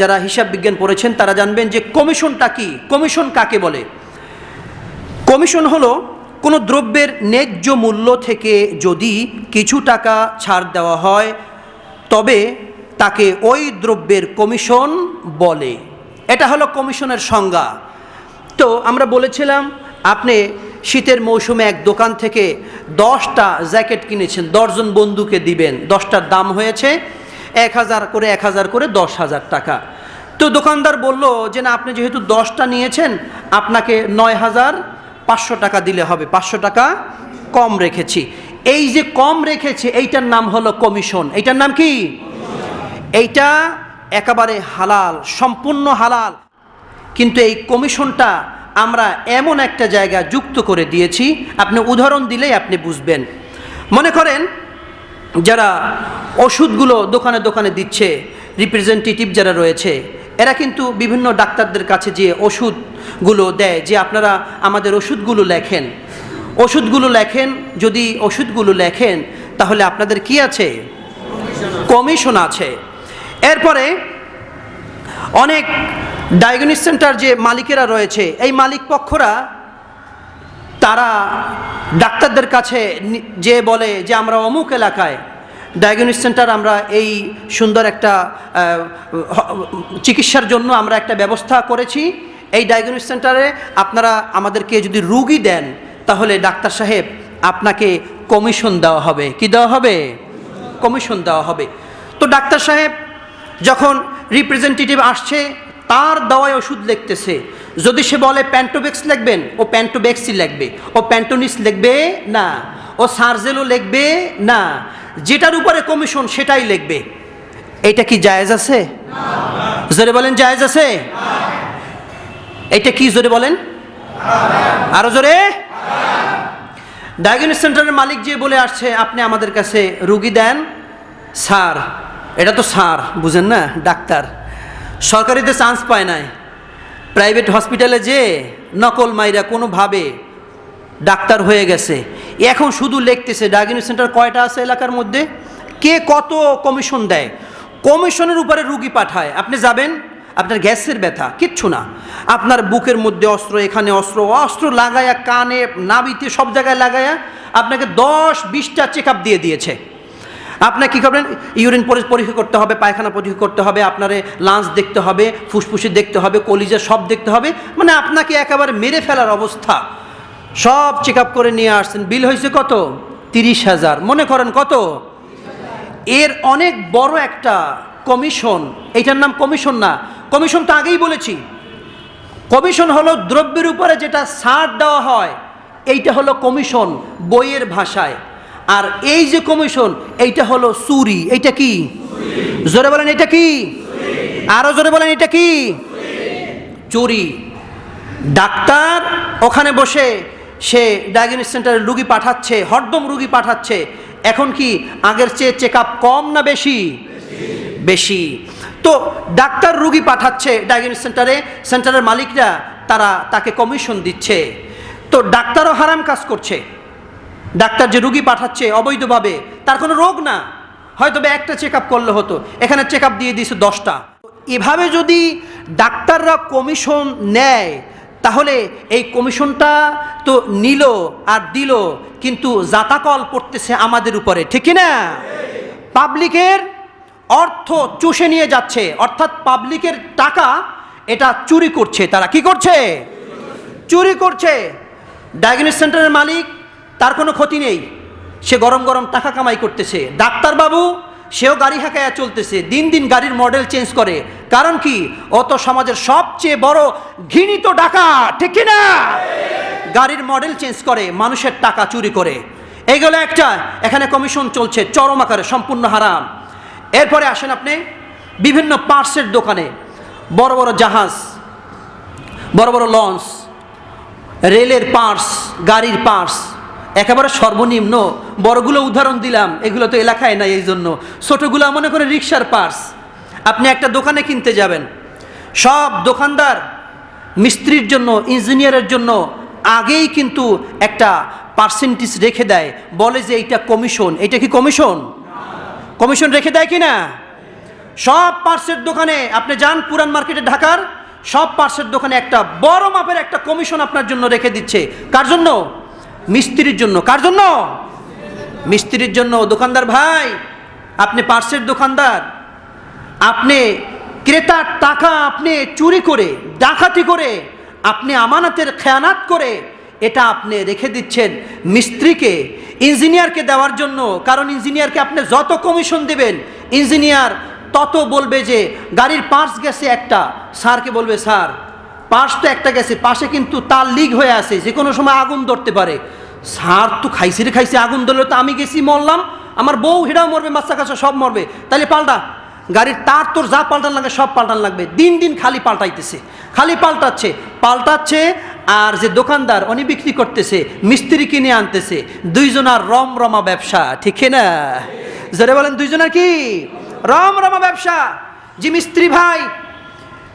যারা হিসাব বিজ্ঞান পড়েছেন, তারা জানবেন যে কমিশনটা কি? কমিশন কাকে বলে? কমিশন হলো কোনো দ্রব্যের ন্যায্য মূল্য থেকে যদি কিছু টাকা ছাড় দেওয়া হয়, তবে তাকে ওই দ্রব্যের কমিশন বলে। এটা হলো কমিশনের সংজ্ঞা। তো আমরা বলেছিলাম, আপনি শীতের মৌসুমে এক দোকান থেকে দশটা জ্যাকেট কিনেছেন, দশজন বন্ধুকে দিবেন, দশটার দাম হয়েছে এক হাজার করে, এক হাজার করে দশ হাজার টাকা। তো দোকানদার বলল যে, না, আপনি যেহেতু দশটা নিয়েছেন, আপনাকে নয় হাজার পাঁচশো টাকা দিলে হবে। পাঁচশো টাকা কম রেখেছি। এই যে কম রেখেছে, এইটার নাম হলো কমিশন। এইটার নাম কি? এইটা একেবারে হালাল, সম্পূর্ণ হালাল। কিন্তু এই কমিশনটা আমরা এমন একটা জায়গা যুক্ত করে দিয়েছি, আপনি উদাহরণ দিলেই আপনি বুঝবেন। মনে করেন যারা ওষুধগুলো দোকানে দোকানে দিচ্ছে রিপ্রেজেন্টেটিভ যারা রয়েছে, এরা কিন্তু বিভিন্ন ডাক্তারদের কাছে যে ওষুধগুলো দেয়, যে আপনারা আমাদের ওষুধগুলো লেখেন। ওষুধগুলো লেখেন, যদি ওষুধগুলো লেখেন, তাহলে আপনাদের কি আছে? কমিশন আছে। এরপরে অনেক ডায়াগনিস সেন্টার যে মালিকেরা রয়েছে, এই মালিক পক্ষরা তারা ডাক্তারদের কাছে যে বলে যে আমরা অমুক এলাকায় ডায়াগনিস সেন্টার আমরা এই সুন্দর একটা চিকিৎসার জন্য আমরা একটা ব্যবস্থা করেছি। এই ডায়াগনিস সেন্টারে আপনারা আমাদেরকে যদি রুগী দেন, তাহলে ডাক্তার সাহেব আপনাকে কমিশন দেওয়া হবে। কি দেওয়া হবে? কমিশন দেওয়া হবে। তো ডাক্তার সাহেব যখন রিপ্রেজেন্টেটিভ আসছে, তার দেওয়ায় ওষুধ লিখতেছে। যদি সে বলে প্যান্টোবেক্স লিখবেন ও প্যান্টোবেক্সই লিখবে, ও প্যান্টোনিস লিখবে, না। ও সার্জেলও লিখবে, না। যেটার উপরে কমিশন সেটাই লিখবে। এটা কি জায়েজ আছে? জোরে বলেন, জায়েজ আছে? এটা কি জোরে বলেন? আরও জোরে? ডায়াগনিস সেন্টারের মালিক যে বলে আসছে, আপনি আমাদের কাছে রুগী দেন। স্যার, এটা তো স্যার, বুঝেন না? ডাক্তার। সরকারিতে চান্স পায় নাই। প্রাইভেট হসপিটালে যে নকল মাইরা কোনোভাবে ডাক্তার হয়ে গেছে। এখন শুধু লিখতেছে ডায়াগনিস সেন্টার কয়টা আছে এলাকার মধ্যে? কে কত কমিশন দেয়? কমিশনের উপরে রুগী পাঠায়। আপনি যাবেন, আপনার গ্যাসের ব্যথা, কিচ্ছু না। আপনার বুকের মধ্যে অস্ত্র, এখানে অস্ত্র অস্ত্র লাগায়া, কানে নাবিতে সব জায়গায় লাগায়া আপনাকে দশ, বিশটা চেক দিয়ে দিয়েছে। আপনার কী করবেন? ইউরিন পরি- পরীক্ষা করতে হবে, পায়খানা পরীক্ষা করতে হবে, আপনার লাঞ্চ দেখতে হবে, ফুসফুসি দেখতে হবে, কলিজা সব দেখতে হবে মানে আপনাকে একেবারে মেরে ফেলার অবস্থা। সব চেক আপ করে নিয়ে আসছেন। বিল হয়েছে কত? তিরিশ হাজার। মনে করেন কত? এর অনেক বড় একটা কমিশন এইটার নাম কমিশন না, কমিশন তো আগেই বলেছি। কমিশন হলো দ্রব্যের উপরে যেটা ছাড় দেওয়া হয়, এইটা হলো কমিশন, বইয়ের ভাষায়। আর এই যে কমিশন এইটা হলো চুরি। এইটা কি? জোরে বলেন এটা কি? আরও জোরে বলেন এটা কি? চুরি। ডাক্তার ওখানে বসে সে ডায়াগনিস সেন্টারে রুগী পাঠাচ্ছে হরদম রুগী পাঠাচ্ছে। এখন কি আগের চেয়ে চেক আপ কম না বেশি? বেশি। তো ডাক্তার রুগী পাঠাচ্ছে ডায়াগনিস সেন্টারে সেন্টারের মালিকরা তারা তাকে কমিশন দিচ্ছে। তো ডাক্তারও হারাম কাজ করছে। ডাক্তার যে রুগী পাঠাচ্ছে অবৈধভাবে, তার কোনো রোগ না। হয়তো বা একটা চেক আপ করলে হতো। এখানে চেক আপ দিয়ে দিয়েছে দশটা। এভাবে যদি ডাক্তাররা কমিশন নেয়, তাহলে এই কমিশনটা তো নিল আর দিল, কিন্তু জাতাকল পড়তেছে আমাদের উপরে। ঠিক না পাবলিকের অর্থ চুষে নিয়ে যাচ্ছে। অর্থাৎ পাবলিকের টাকা এটা চুরি করছে। তারা কি করছে? চুরি করছে। ডায়াগনিস সেন্টারের মালিক তার কোনো ক্ষতি নেই। সে গরম গরম টাকা কামাই করতেছে। ডাক্তারবাবু, সেও গাড়ি হাঁকায়া চলতেছে। দিন দিন গাড়ির মডেল চেঞ্জ করে। কারণ কি? অত সমাজের সবচেয়ে বড় ঘৃণিত ডাকা ঠিক না গাড়ির মডেল চেঞ্জ করে, মানুষের টাকা চুরি করে। এইগুলো একটা, এখানে কমিশন চলছে, চরম আকারে, সম্পূর্ণ হারাম। এরপরে আসেন আপনি বিভিন্ন পার্টসের দোকানে। বড় বড় জাহাজ, বড় বড় লঞ্চ রেলের পার্স গাড়ির পার্স একেবারে সর্বনিম্ন, বড়গুলো উদাহরণ দিলাম, এগুলো তো এলাকায় নাই এই জন্য। ছোটোগুলো মনে করে রিক্সার পার্স। আপনি একটা দোকানে কিনতে যাবেন। সব দোকানদার মিস্ত্রির জন্য, ইঞ্জিনিয়ারের জন্য আগেই কিন্তু একটা পার্সেন্টেজ রেখে দেয়। বলে যে এইটা কমিশন। এইটা কি কমিশন? কমিশন রেখে দেয় কি না সব পার্সের দোকানে, আপনি যান পুরান মার্কেটে, ঢাকার, সব পার্সের দোকানে একটা বড় মাপের একটা কমিশন আপনার জন্য রেখে দিচ্ছে। কার জন্য? মিস্ত্রির জন্য। কার জন্য? মিস্ত্রির জন্য। দোকানদার ভাই, আপনি পার্সের দোকানদার। আপনি ক্রেতার টাকা আপনি চুরি করে, ডাকাতি করে, আপনি আমানতের খেয়ানাত করে, এটা আপনি রেখে দিচ্ছেন মিস্ত্রিকে, ইঞ্জিনিয়ারকে দেওয়ার জন্য। কারণ ইঞ্জিনিয়ারকে আপনি যত কমিশন দেবেন, ইঞ্জিনিয়ার তত বলবে যে, গাড়ির পার্স গেছে একটা। স্যারকে বলবে, স্যার পার্স তো একটা গেছে, পাশে কিন্তু তার লিক হয়ে আছে যে কোনো সময় আগুন ধরতে পারে। স্যার তো খাইছে রে, খাইছে আগুন ধরলে তো আমি গেছি মরলাম। আমার বউ হেরাও মরবে বাচ্চা কাচ্চা সব মরবে। তাহলে পাল্টা। গাড়ির তার তোর যা পাল্টান লাগে সব পাল্টান লাগবে। দিন দিন খালি পাল্টাইতেছে, খালি পাল্টাচ্ছে। পাল্টাচ্ছে আর যে দোকানদার উনি বিক্রি করতেছে, মিস্ত্রি কিনে আনতেছে। দুইজনার রম রমা ব্যবসা, ঠিক না? যারা বলেন, দুইজনার কি? রম রমা ব্যবসা। যে মিস্ত্রি ভাই,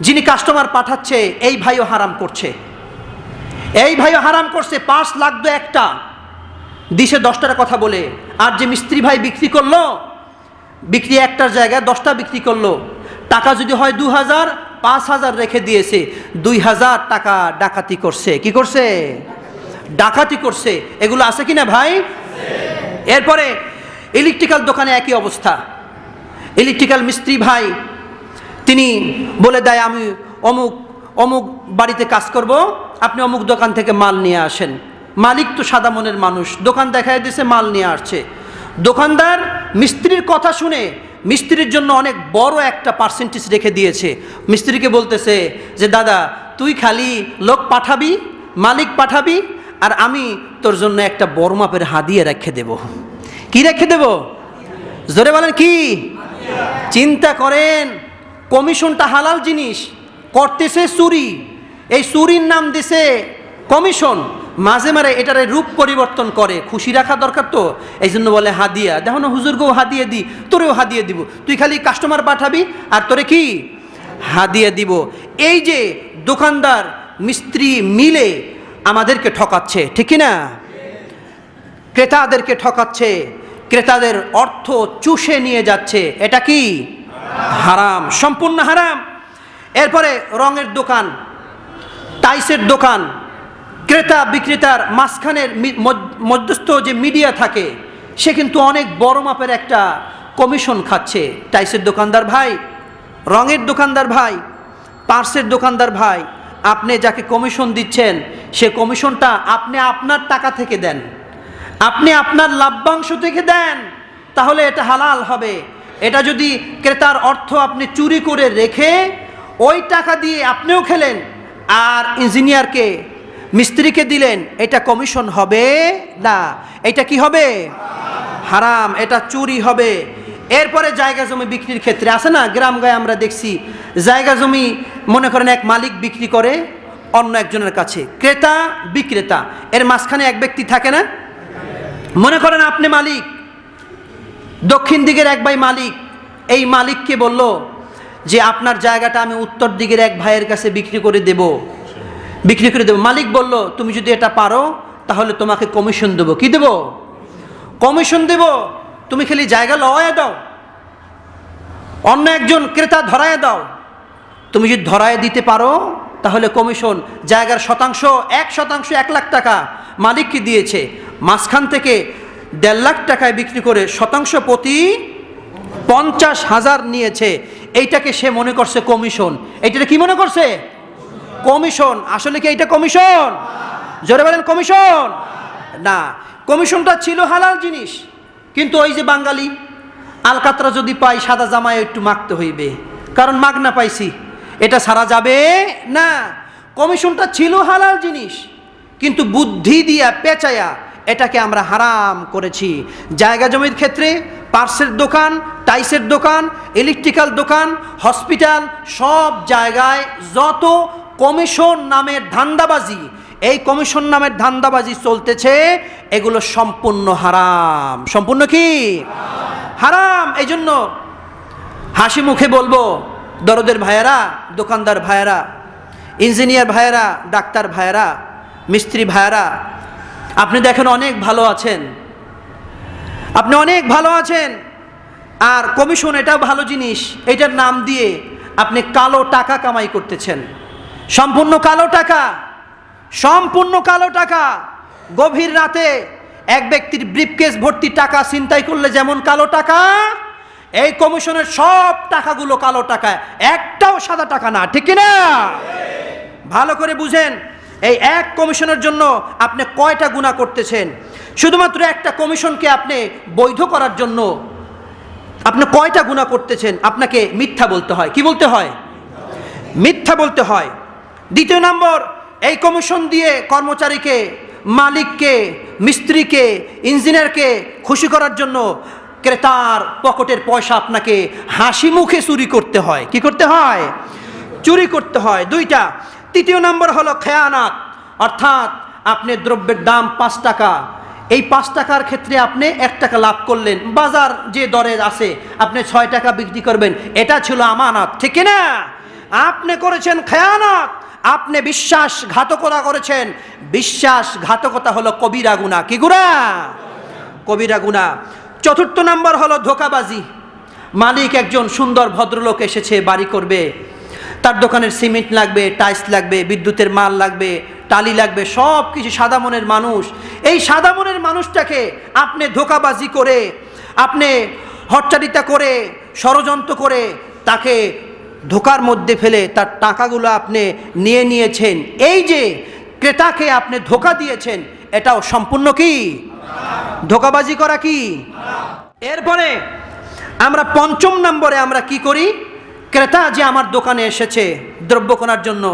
যিনি কাস্টমার পাঠাচ্ছে, এই ভাইও হারাম করছে। এই ভাইও হারাম করছে, পাঁচ লাগতো একটা। দিশে দশটার কথা বলে, আর যে মিস্ত্রি ভাই বিক্রি করল, বিক্রি একটার জায়গায় দশটা বিক্রি করল, টাকা যদি হয় দু হাজার, পাঁচ হাজার রেখে দিয়েছে, দুই হাজার টাকা ডাকাতি করছে। কি করছে? ডাকাতি করছে। এগুলো আছে কি না ভাই? এরপরে ইলেকট্রিক্যাল দোকানে একই অবস্থা। ইলেকট্রিক্যাল মিস্ত্রি ভাই, তিনি বলে দেয়, আমি অমুক অমুক বাড়িতে কাজ করব, আপনি অমুক দোকান থেকে মাল নিয়ে আসেন। মালিক তো সাদা মনের মানুষ, দোকান দেখায় দিয়েছে মাল নিয়ে আসছে। দোকানদার মিস্ত্রির কথা শুনে মিস্ত্রির জন্য অনেক বড় একটা পার্সেন্টেজ রেখে দিয়েছে। মিস্ত্রিকে বলতেছে যে, দাদা, তুই খালি লোক পাঠাবি, মালিক পাঠাবি, আর আমি তোর জন্য একটা বড় মাপের হাদিয়ে রেখে দেব। কি রেখে দেব? জোরে বলেন কি? চিন্তা করেন, কমিশনটা হালাল জিনিস। করতেছে চুরি। এই চুরির নাম দিছে কমিশন। মাঝে মাঝে এটার রূপ পরিবর্তন করে। খুশি রাখা দরকার তো। এই জন্য বলে হাদিয়া। দেখো না হুজুরকেও হাদিয়ে দি। তোরেও হাদিয়ে দিব। তুই খালি কাস্টমার পাঠাবি আর তোরে কি? হাদিয়ে দিব। এই যে দোকানদার, মিস্ত্রি মিলে আমাদেরকে ঠকাচ্ছে, ঠিক না ক্রেতাদেরকে ঠকাচ্ছে। ক্রেতাদের অর্থ চুষে নিয়ে যাচ্ছে। এটা কি? হারাম। সম্পূর্ণ হারাম। এরপরে রঙের দোকান, টাইসের দোকান, ক্রেতা বিক্রেতার মাঝখানের মধ্যস্থ যে মিডিয়া থাকে, সে কিন্তু অনেক বড় মাপের একটা কমিশন খাচ্ছে। টাইসের দোকানদার ভাই, রঙের দোকানদার ভাই, পার্সের দোকানদার ভাই, আপনি যাকে কমিশন দিচ্ছেন, সে কমিশনটা আপনি আপনার টাকা থেকে দেন। আপনি আপনার লাভ্যাংশ থেকে দেন, তাহলে এটা হালাল হবে। এটা যদি ক্রেতার অর্থ আপনি চুরি করে রেখে ওই টাকা দিয়ে আপনিও খেলেন আর ইঞ্জিনিয়ারকে, মিস্ত্রিকে দিলেন, এটা কমিশন হবে না। এটা কি হবে? হারাম, এটা চুরি হবে। এরপরে জায়গা জমি বিক্রির ক্ষেত্রে আছে না? গ্রাম গায়ে আমরা দেখছি, জায়গা জমি মনে করেন এক মালিক বিক্রি করে অন্য একজনের কাছে। ক্রেতা, বিক্রেতা, এর মাঝখানে এক ব্যক্তি থাকে না? মনে করেন আপনি মালিক, দক্ষিণ দিকের এক ভাই মালিক, এই মালিককে বলল যে আপনার জায়গাটা আমি উত্তর দিকের এক ভাইয়ের কাছে বিক্রি করে দেব। বিক্রি করে দেব। মালিক বলল, তুমি যদি এটা পারো, তাহলে তোমাকে কমিশন দেবো। কি দেব? কমিশন দেব। তুমি খালি জায়গা লওয়ায় দাও। অন্য একজন ক্রেতা ধরায় দাও। তুমি যদি ধরায় দিতে পারো, তাহলে কমিশন জায়গার শতাংশ, এক শতাংশ, এক লাখ টাকা মালিককে দিয়েছে। মাঝখান থেকে দেড় লাখ টাকায় বিক্রি করে শতাংশ প্রতি পঞ্চাশ হাজার নিয়েছে। এইটাকে সে মনে করছে কমিশন। এইটাকে কি মনে করছে? কমিশন। আসলে কি এইটা কমিশন? জোরে বলেন, কমিশন। না, কমিশনটা ছিল হালাল জিনিস, কিন্তু ওই যে বাঙালি, আলকাতরা যদি পাই সাদা জামায় একটু মাখতে হইবে। কারণ মাগনা পাইছি। এটা সারা যাবে না। কমিশনটা ছিল হালাল জিনিস, কিন্তু বুদ্ধি দিয়া পেঁচায়া এটাকে আমরা হারাম করেছি। জায়গা জমির ক্ষেত্রে পার্সের দোকান, টাইসের দোকান ইলেকট্রিক্যাল দোকান হসপিটাল সব জায়গায় যত কমিশন নামের ধান্দাবাজি, এই কমিশন নামের ধান্দাবাজি চলতেছে, এগুলো সম্পূর্ণ হারাম। সম্পূর্ণ কি? হারাম। এই জন্য হাসি মুখে বলব, দরদের ভাইয়েরা, দোকানদার ভাইয়েরা ইঞ্জিনিয়ার ভাইয়েরা, ডাক্তার ভাইয়েরা, মিস্ত্রি ভাইয়েরা, আপনি দেখেন অনেক ভালো আছেন। আপনি অনেক ভালো আছেন। আর কমিশন এটাও ভালো জিনিস, এটার নাম দিয়ে আপনি কালো টাকা কামাই করতেছেন। সম্পূর্ণ কালো টাকা, সম্পূর্ণ কালো টাকা। গভীর রাতে এক ব্যক্তির ব্রিফকেস ভর্তি টাকা ছিনতাই করলে যেমন কালো টাকা, এই কমিশনের সব টাকাগুলো কালো টাকা একটাও সাদা টাকা না, ঠিক না ভালো করে বুঝেন, এই এক কমিশনের জন্য আপনি কয়টা গুণা করতেছেন? শুধুমাত্র একটা কমিশনকে আপনি বৈধ করার জন্য আপনি কয়টা গুণা করতেছেন আপনাকে মিথ্যা বলতে হয়? কি বলতে হয়? মিথ্যা বলতে হয়। দ্বিতীয় নম্বর, এই কমিশন দিয়ে কর্মচারীকে, মালিককে, মিস্ত্রিকে, ইঞ্জিনিয়ারকে খুশি করার জন্য ক্রেতার পকেটের পয়সা আপনাকে হাসি মুখে চুরি করতে হয়। কি করতে হয়? চুরি করতে হয়। দুইটা। তৃতীয় নম্বর হলো খেয়ানাত। অর্থাৎ আপনি দ্রব্যের দাম পাঁচ টাকা এই পাঁচ টাকার ক্ষেত্রে আপনি এক টাকা লাভ করলেন। বাজার যে দরে আছে, আপনি ছয় টাকা বিক্রি করবেন। এটা ছিল আমানত, ঠিক না আপনি করেছেন খেয়ানত, আপনি বিশ্বাসঘাতকতা করেছেন। বিশ্বাসঘাতকতা হলো কবিরা গুণা। কি গুণা? কবিরা গুণা। চতুর্থ নম্বর হলো ধোকাবাজি। মালিক একজন সুন্দর ভদ্রলোক এসেছে, বাড়ি করবে। তার দোকানের সিমেন্ট লাগবে, টাইলস লাগবে, বিদ্যুতের মাল লাগবে টালি লাগবে, সব কিছু সাদা মনের মানুষ। এই সাদা মনের মানুষটাকে আপনি ধোকাবাজি করে, আপনি হট্টারিতা করে, ষড়যন্ত্র করে তাকে ধোকার মধ্যে ফেলে তার টাকাগুলো আপনি নিয়ে নিয়েছেন। এই যে ক্রেতাকে আপনি ধোকা দিয়েছেন, এটাও সম্পূর্ণ কি? ধোকাবাজি করা কি? এরপরে আমরা পঞ্চম নম্বরে আমরা কি করি? ক্রেতা যে আমার দোকানে এসেছে দ্রব্য কেনার জন্য।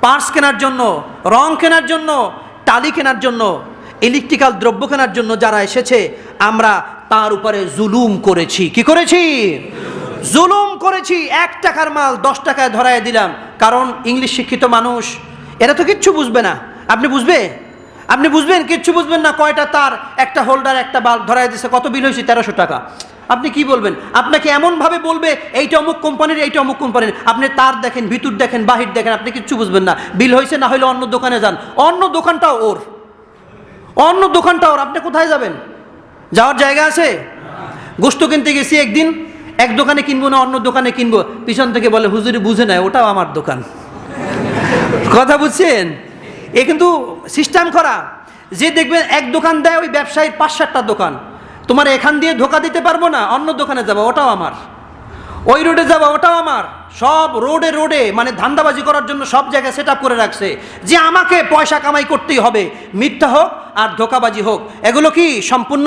পার্স কেনার জন্য, রং কেনার জন্য, টালি কেনার জন্য, ইলেকট্রিক্যাল দ্রব্য কেনার জন্য যারা এসেছে, আমরা তার উপরে জুলুম করেছি। কি করেছি? জুলুম করেছি। এক টাকার মাল দশ টাকায় ধরায় দিলাম। কারণ ইংলিশ শিক্ষিত মানুষ, এরা তো কিচ্ছু বুঝবে না। আপনি বুঝবে? আপনি বুঝবেন? কিচ্ছু বুঝবেন না। কয়টা তার? একটা হোল্ডার, একটা বাল্ব ধরায় দিছে। কত বিল হয়েছে? তেরোশো টাকা। আপনি কি বলবেন? আপনাকে এমনভাবে বলবে, এইটা অমুক কোম্পানির, এইটা অমুক কোম্পানির। আপনি তার দেখেন, ভিতর দেখেন, বাহির দেখেন, আপনি কিচ্ছু বুঝবেন না। বিল হয়েছে না হলে অন্য দোকানে যান। অন্য দোকানটাও ওর। অন্য দোকানটা ওর। আপনি কোথায় যাবেন? যাওয়ার জায়গা আছে? গোস্ত কিনতে গেছি একদিন। এক দোকানে কিনবো না, অন্য দোকানে কিনবো। পিছন থেকে বলে, হুজুরি বুঝে নেয় ওটাও আমার দোকান। কথা বুঝছেন? এ কিন্তু সিস্টেম করা যে দেখবেন এক দোকান দেয়, ওই ব্যবসায়ীর পাঁচ সাতটা দোকান। তোমার এখান দিয়ে ধোকা দিতে পারব না, অন্য দোকানে যাব, ওটাও আমার। ওই রোডে যাব, ওটাও আমার। সব রোডে রোডে মানে ধান্দাবাজি করার জন্য সব জায়গায় সেট করে রাখছে। যে আমাকে পয়সা কামাই করতেই হবে, মিথ্যা হোক আর ধোকাবাজি হোক। এগুলো কি সম্পূর্ণ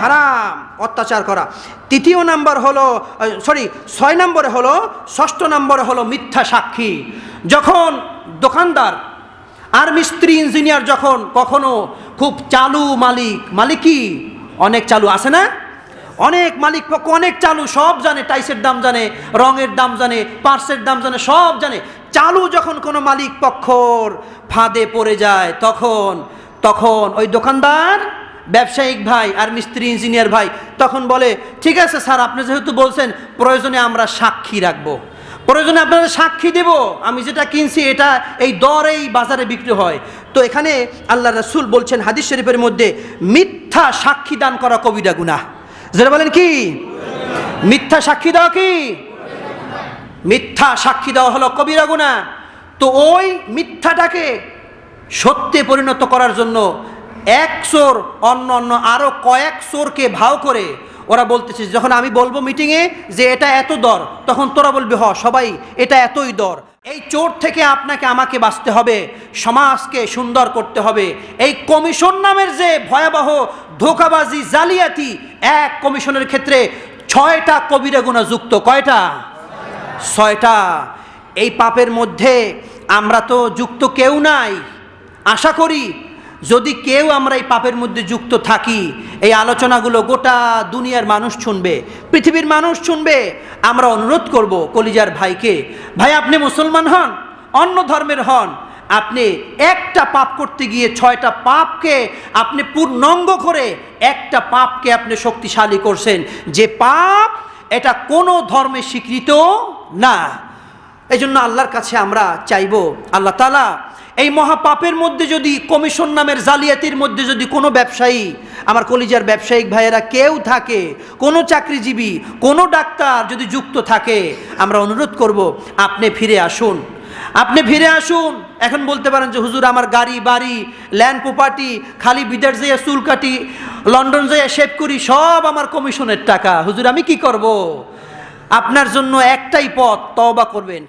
হারাম? অত্যাচার করা। তৃতীয় নাম্বার হলো সরি ছয় নম্বরে হলো, ষষ্ঠ নম্বরে হলো মিথ্যা সাক্ষী। যখন দোকানদার আর মিস্ত্রি ইঞ্জিনিয়ার যখন কখনো খুব চালু মালিক, মালিকই অনেক চালু আছে না? অনেক মালিক পক্ষ, অনেক চালু, সব জানে, টাইসের দাম জানে, রঙের দাম জানে, পার্সের দাম জানে, সব জানে। চালু যখন কোনো মালিক পক্ষর ফাঁদে পড়ে যায়, তখন তখন ওই দোকানদার, ব্যবসায়িক ভাই আর মিস্ত্রি, ইঞ্জিনিয়ার ভাই তখন বলে, ঠিক আছে স্যার, আপনি যেহেতু বলছেন, প্রয়োজনে আমরা সাক্ষী রাখব। প্রয়োজনে আপনাদের সাক্ষী দেব। আমি যেটা কিনছি, এটা এই দরেই বাজারে বিক্রি হয়। তো এখানে আল্লাহ রসুল বলছেন হাদিস শরীফের মধ্যে, মিথ্যা সাক্ষী দান করা কবিরা গুনা যেটা বলেন কি? মিথ্যা সাক্ষী দেওয়া কি? মিথ্যা সাক্ষী দেওয়া হলো কবিরা গুনা তো ওই মিথ্যাটাকে সত্যে পরিণত করার জন্য এক চোর অন্য অন্য আরও কয়েক চোরকে ভাও করে ওরা বলতেছে, যখন আমি বলব মিটিংয়ে যে এটা এত দর, তখন তোরা বলবি, হ, সবাই, এটা এতই দর। এই চোর থেকে আপনাকে আমাকে বাঁচতে হবে, সমাজকে সুন্দর করতে হবে। এই কমিশন নামের যে ভয়াবহ ধোকাবাজি, জালিয়াতি, এক কমিশনের ক্ষেত্রে ছয়টা কবিরা গুণা যুক্ত। কয়টা? ছয়টা। এই পাপের মধ্যে আমরা তো যুক্ত কেউ নাই। আশা করি যদি কেউ আমরা এই পাপের মধ্যে যুক্ত থাকি, এই আলোচনাগুলো গোটা দুনিয়ার মানুষ শুনবে, পৃথিবীর মানুষ শুনবে, আমরা অনুরোধ করব কলিজার ভাইকে, ভাই, আপনি মুসলমান হন? অন্য ধর্মের হন? আপনি একটা পাপ করতে গিয়ে ছয়টা পাপকে আপনি পূর্ণঙ্গ করে একটা পাপকে আপনি শক্তিশালী করছেন। যে পাপ, এটা কোনো ধর্মে স্বীকৃত না। এই জন্য আল্লাহর কাছে আমরা চাইব, আল্লাহ তালা এই মহাপাপের মধ্যে যদি কমিশন নামের জালিয়াতির মধ্যে যদি কোনো ব্যবসায়ী, আমার কলিজার ব্যবসায়িক ভাইয়েরা কেউ থাকে, কোনো চাকরিজীবী, কোনো ডাক্তার যদি যুক্ত থাকে, আমরা অনুরোধ করব, আপনি ফিরে আসুন। আপনি ফিরে আসুন। এখন বলতে পারেন যে, হুজুর, আমার গাড়ি, বাড়ি ল্যান্ড প্রপার্টি খালি বিদেশ যেয়ে চুল কাটি, লন্ডন যেয়ে শেভ করি, সব আমার কমিশনের টাকা। হুজুর, আমি কি করব? আপনার জন্য একটাই পথ তবা করবেন।